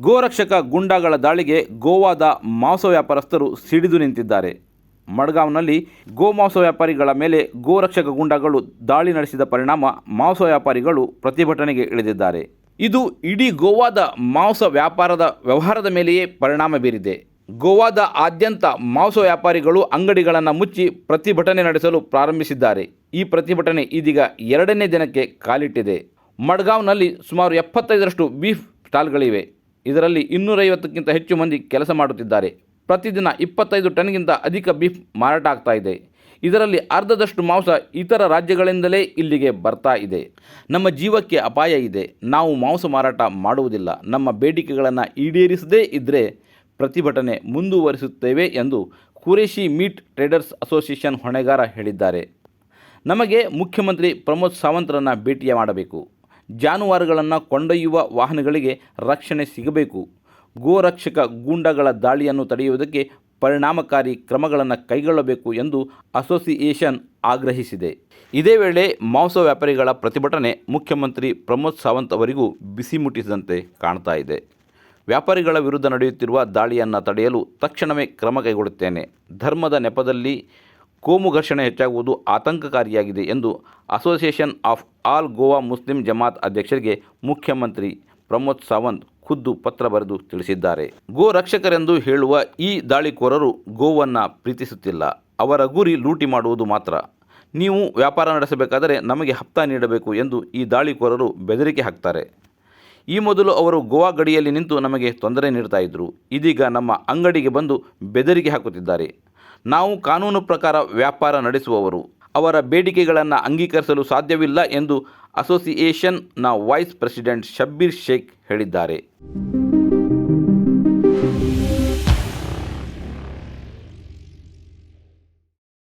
ಗೋರಕ್ಷಕ ಗುಂಡಾಗಳ ದಾಳಿಗೆ ಗೋವಾದ ಮಾಂಸ ವ್ಯಾಪಾರಸ್ಥರು ಸಿಡಿದು ನಿಂತಿದ್ದಾರೆ. ಮಡ್ಗಾಂವ್ನಲ್ಲಿ ಗೋಮಾಂಸ ವ್ಯಾಪಾರಿಗಳ ಮೇಲೆ ಗೋರಕ್ಷಕ ಗುಂಡಾಗಳು ದಾಳಿ ನಡೆಸಿದ ಪರಿಣಾಮ ಮಾಂಸ ವ್ಯಾಪಾರಿಗಳು ಪ್ರತಿಭಟನೆಗೆ ಇಳಿದಿದ್ದಾರೆ. ಇದು ಇಡೀ ಗೋವಾದ ಮಾಂಸ ವ್ಯಾಪಾರದ ವ್ಯವಹಾರದ ಮೇಲೆಯೇ ಪರಿಣಾಮ ಬೀರಿದೆ. ಗೋವಾದ ಆದ್ಯಂತ ಮಾಂಸ ವ್ಯಾಪಾರಿಗಳು ಅಂಗಡಿಗಳನ್ನು ಮುಚ್ಚಿ ಪ್ರತಿಭಟನೆ ನಡೆಸಲು ಪ್ರಾರಂಭಿಸಿದ್ದಾರೆ. ಈ ಪ್ರತಿಭಟನೆ ಇದೀಗ ಎರಡನೇ ದಿನಕ್ಕೆ ಕಾಲಿಟ್ಟಿದೆ. ಮಡ್ಗಾಂವ್ನಲ್ಲಿ ಸುಮಾರು ಎಪ್ಪತ್ತೈದರಷ್ಟು ಬೀಫ್ ಸ್ಟಾಲ್ಗಳಿವೆ. ಇದರಲ್ಲಿ ಇನ್ನೂರೈವತ್ತಕ್ಕಿಂತ ಹೆಚ್ಚು ಮಂದಿ ಕೆಲಸ ಮಾಡುತ್ತಿದ್ದಾರೆ. ಪ್ರತಿದಿನ ಇಪ್ಪತ್ತೈದು ಟನ್ಗಿಂತ ಅಧಿಕ ಬೀಫ್ ಮಾರಾಟ ಆಗ್ತಾ ಇದೆ. ಇದರಲ್ಲಿ ಅರ್ಧದಷ್ಟು ಮಾಂಸ ಇತರ ರಾಜ್ಯಗಳಿಂದಲೇ ಇಲ್ಲಿಗೆ ಬರ್ತಾ ಇದೆ. ನಮ್ಮ ಜೀವಕ್ಕೆ ಅಪಾಯ ಇದೆ. ನಾವು ಮಾಂಸ ಮಾರಾಟ ಮಾಡುವುದಿಲ್ಲ. ನಮ್ಮ ಬೇಡಿಕೆಗಳನ್ನು ಈಡೇರಿಸದೇ ಇದ್ದರೆ ಪ್ರತಿಭಟನೆ ಮುಂದುವರಿಸುತ್ತೇವೆ ಎಂದು ಕುರೇಶಿ ಮೀಟ್ ಟ್ರೇಡರ್ಸ್ ಅಸೋಸಿಯೇಷನ್ ಹೊಣೆಗಾರ ಹೇಳಿದ್ದಾರೆ. ನಮಗೆ ಮುಖ್ಯಮಂತ್ರಿ ಪ್ರಮೋದ್ ಸಾವಂತರನ್ನು ಭೇಟಿಯ ಮಾಡಬೇಕು. ಜಾನುವಾರುಗಳನ್ನು ಕೊಂಡೊಯ್ಯುವ ವಾಹನಗಳಿಗೆ ರಕ್ಷಣೆ ಸಿಗಬೇಕು. ಗೋರಕ್ಷಕ ಗೂಂಡಗಳ ದಾಳಿಯನ್ನು ತಡೆಯುವುದಕ್ಕೆ ಪರಿಣಾಮಕಾರಿ ಕ್ರಮಗಳನ್ನು ಕೈಗೊಳ್ಳಬೇಕು ಎಂದು ಅಸೋಸಿಯೇಷನ್ ಆಗ್ರಹಿಸಿದೆ. ಇದೇ ವೇಳೆ ಮಾಂಸ ವ್ಯಾಪಾರಿಗಳ ಪ್ರತಿಭಟನೆ ಮುಖ್ಯಮಂತ್ರಿ ಪ್ರಮೋದ್ ಸಾವಂತ್ ಅವರಿಗೂ ಬಿಸಿ ಮುಟ್ಟಿಸಿದಂತೆ ಕಾಣ್ತಾ ಇದೆ. ವ್ಯಾಪಾರಿಗಳ ವಿರುದ್ಧ ನಡೆಯುತ್ತಿರುವ ದಾಳಿಯನ್ನು ತಡೆಯಲು ತಕ್ಷಣವೇ ಕ್ರಮ ಕೈಗೊಳ್ಳುತ್ತೇನೆ. ಧರ್ಮದ ನೆಪದಲ್ಲಿ ಕೋಮು ಘರ್ಷಣೆ ಹೆಚ್ಚಾಗುವುದು ಆತಂಕಕಾರಿಯಾಗಿದೆ ಎಂದು association of all Goa Muslim Jamaat ಅಧ್ಯಕ್ಷರಿಗೆ ಮುಖ್ಯಮಂತ್ರಿ ಪ್ರಮೋದ್ ಸಾವಂತ್ ಖುದ್ದು ಪತ್ರ ಬರೆದು ತಿಳಿಸಿದ್ದಾರೆ. ಗೋ ರಕ್ಷಕರೆಂದು ಹೇಳುವ ಈ ದಾಳಿಕೋರರು ಗೋವನ್ನು ಪ್ರೀತಿಸುತ್ತಿಲ್ಲ. ಅವರ ಗುರಿ ಲೂಟಿ ಮಾಡುವುದು ಮಾತ್ರ. ನೀವು ವ್ಯಾಪಾರ ನಡೆಸಬೇಕಾದರೆ ನಮಗೆ ಹಪ್ತ ನೀಡಬೇಕು ಎಂದು ಈ ದಾಳಿಕೋರರು ಬೆದರಿಕೆ ಹಾಕ್ತಾರೆ. ಈ ಮೊದಲು ಅವರು ಗೋವಾ ಗಡಿಯಲ್ಲಿ ನಿಂತು ನಮಗೆ ತೊಂದರೆ ನೀಡ್ತಾ ಇದ್ದರು ಇದೀಗ ನಮ್ಮ ಅಂಗಡಿಗೆ ಬಂದು ಬೆದರಿಕೆ ಹಾಕುತ್ತಿದ್ದಾರೆ. ನಾವು ಕಾನೂನು ಪ್ರಕಾರ ವ್ಯಾಪಾರ ನಡೆಸುವವರು. ಅವರ ಬೇಡಿಕೆಗಳನ್ನು ಅಂಗೀಕರಿಸಲು ಸಾಧ್ಯವಿಲ್ಲ ಎಂದು ಅಸೋಸಿಯೇಷನ್ನ ವೈಸ್ ಪ್ರೆಸಿಡೆಂಟ್ ಶಬ್ಬೀರ್ ಶೇಖ್ ಹೇಳಿದ್ದಾರೆ.